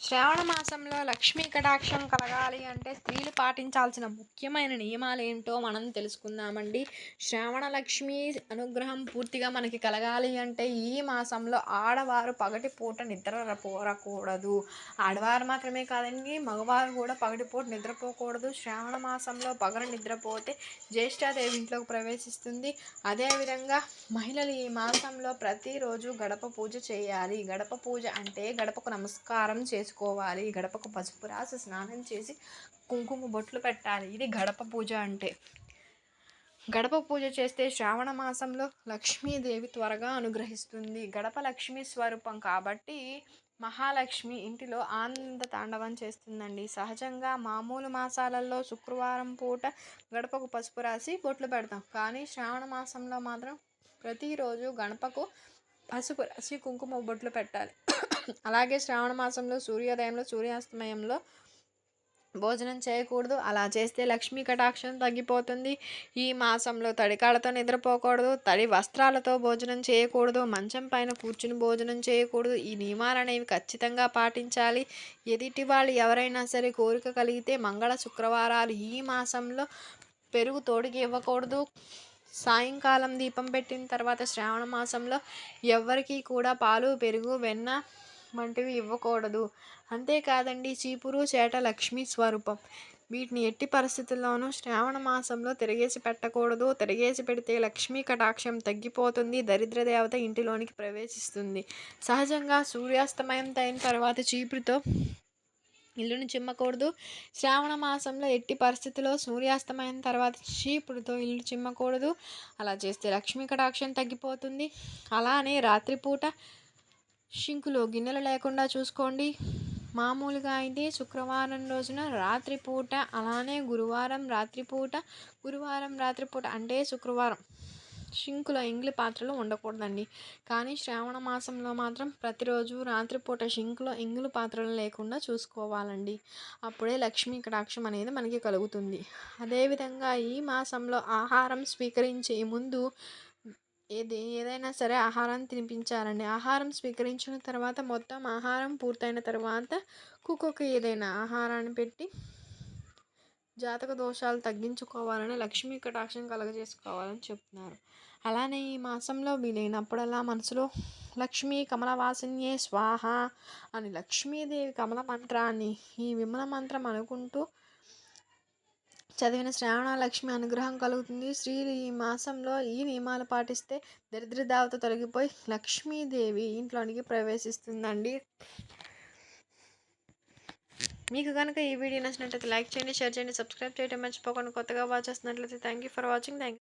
శ్రావణ మాసంలో లక్ష్మీ కటాక్షం కలగాలి అంటే స్త్రీలు పాటించాల్సిన ముఖ్యమైన నియమాలు ఏంటో మనం తెలుసుకుందామండి. శ్రావణ లక్ష్మి అనుగ్రహం పూర్తిగా మనకి కలగాలి అంటే ఈ మాసంలో ఆడవారు పగటి పూట నిద్ర పోరకూడదు ఆడవారు మాత్రమే కాదండి మగవారు కూడా పగటిపూట నిద్రపోకూడదు. శ్రావణ మాసంలో పగల నిద్రపోతే జ్యేష్ఠాదేవి ఇంట్లోకి ప్రవేశిస్తుంది. అదేవిధంగా మహిళలు ఈ మాసంలో ప్రతిరోజు గడప పూజ చేయాలి. గడప పూజ అంటే గడపకు నమస్కారం చేసి చేసుకోవాలి గడపకు పసుపు రాసి స్నానం చేసి కుంకుమ బొట్లు పెట్టాలి. ఇది గడప పూజ అంటే. గడప పూజ చేస్తే శ్రావణ మాసంలో లక్ష్మీదేవి త్వరగా అనుగ్రహిస్తుంది. గడప లక్ష్మీ స్వరూపం కాబట్టి మహాలక్ష్మి ఇంటిలో ఆనంద తాండవం చేస్తుందండి. సహజంగా మామూలు మాసాలలో శుక్రవారం పూట గడపకు పసుపు రాసి బొట్లు పెడతాం. కానీ శ్రావణ మాసంలో మాత్రం ప్రతిరోజు గణపకు పసుపు రాసి కుంకుమ బొట్లు పెట్టాలి. అలాగే శ్రావణ మాసంలో సూర్యోదయంలో సూర్యాస్తమయంలో భోజనం చేయకూడదు. అలా చేస్తే లక్ష్మీ కటాక్షం తగ్గిపోతుంది. ఈ మాసంలో తడికాళ్ళతో నిద్రపోకూడదు. తడి వస్త్రాలతో భోజనం చేయకూడదు. మంచం పైన కూర్చుని భోజనం చేయకూడదు. ఈ నియమాలు అనేవి ఖచ్చితంగా పాటించాలి. ఎదుటి వాళ్ళు ఎవరైనా సరే కోరిక కలిగితే మంగళ శుక్రవారాలు ఈ మాసంలో పెరుగు తోడికి ఇవ్వకూడదు. సాయంకాలం దీపం పెట్టిన తర్వాత శ్రావణ మాసంలో ఎవరికీ కూడా పాలు పెరుగు వెన్న వంటివి ఇవ్వకూడదు. అంతేకాదండి చీపురు చేట లక్ష్మీ స్వరూపం. వీటిని ఎట్టి పరిస్థితుల్లోనూ శ్రావణ మాసంలో తిరిగేసి పెట్టకూడదు. తిరిగేసి పెడితే లక్ష్మీ కటాక్షం తగ్గిపోతుంది. దరిద్ర దేవత ఇంటిలోనికి ప్రవేశిస్తుంది. సహజంగా సూర్యాస్తమయం అయిన తర్వాత చీపురుతో ఇల్లును చిమ్మకూడదు. శ్రావణ మాసంలో ఎట్టి పరిస్థితిలో సూర్యాస్తమయం తర్వాత చీపురుతో ఇల్లు చిమ్మకూడదు. అలా చేస్తే లక్ష్మీ కటాక్షం తగ్గిపోతుంది. అలానే రాత్రిపూట షింకులో గిన్నెలు లేకుండా చూసుకోండి. మామూలుగా అయితే శుక్రవారం రోజున రాత్రిపూట అలానే గురువారం రాత్రిపూట గురువారం రాత్రిపూట అంటే శుక్రవారం షింకుల ఇంగ్లి పాత్రలు ఉండకూడదండి. కానీ శ్రావణ మాసంలో మాత్రం ప్రతిరోజు రాత్రిపూట షింకులో ఇంగులు పాత్రలు లేకుండా చూసుకోవాలండి. అప్పుడే లక్ష్మీ కటాక్షం అనేది మనకి కలుగుతుంది. అదేవిధంగా ఈ మాసంలో ఆహారం స్వీకరించే ముందు ఏది? ఏదైనా సరే ఆహారం తినిపించాలండి. ఆహారం స్వీకరించిన తర్వాత మొత్తం ఆహారం పూర్తయిన తర్వాత కుక్కకు ఏదైనా ఆహారాన్ని పెట్టి జాతక దోషాలు తగ్గించుకోవాలని లక్ష్మీ కటాక్షం కలగజేసుకోవాలని చెప్తున్నారు. అలానే ఈ మాసంలో వీలైనప్పుడల్లా మనసులో లక్ష్మీ కమలవాసిన్యే స్వాహ అని లక్ష్మీదేవి కమల మంత్రాన్ని ఈ విమల మంత్రం అనుకుంటూ చదివిన శ్రావణ లక్ష్మి అనుగ్రహం కలుగుతుంది. స్త్రీలు ఈ మాసంలో ఈ నియమాలు పాటిస్తే దరిద్ర దావత తొలగిపోయి లక్ష్మీదేవి ఇంట్లోనికి ప్రవేశిస్తుందండి. మీకు కనుక ఈ వీడియో నచ్చినట్లయితే లైక్ చేయండి షేర్ చేయండి సబ్స్క్రైబ్ చేయడం మర్చిపోకుండా కొత్తగా వాచ్ చేస్తున్నట్లయితే thank you for watching thank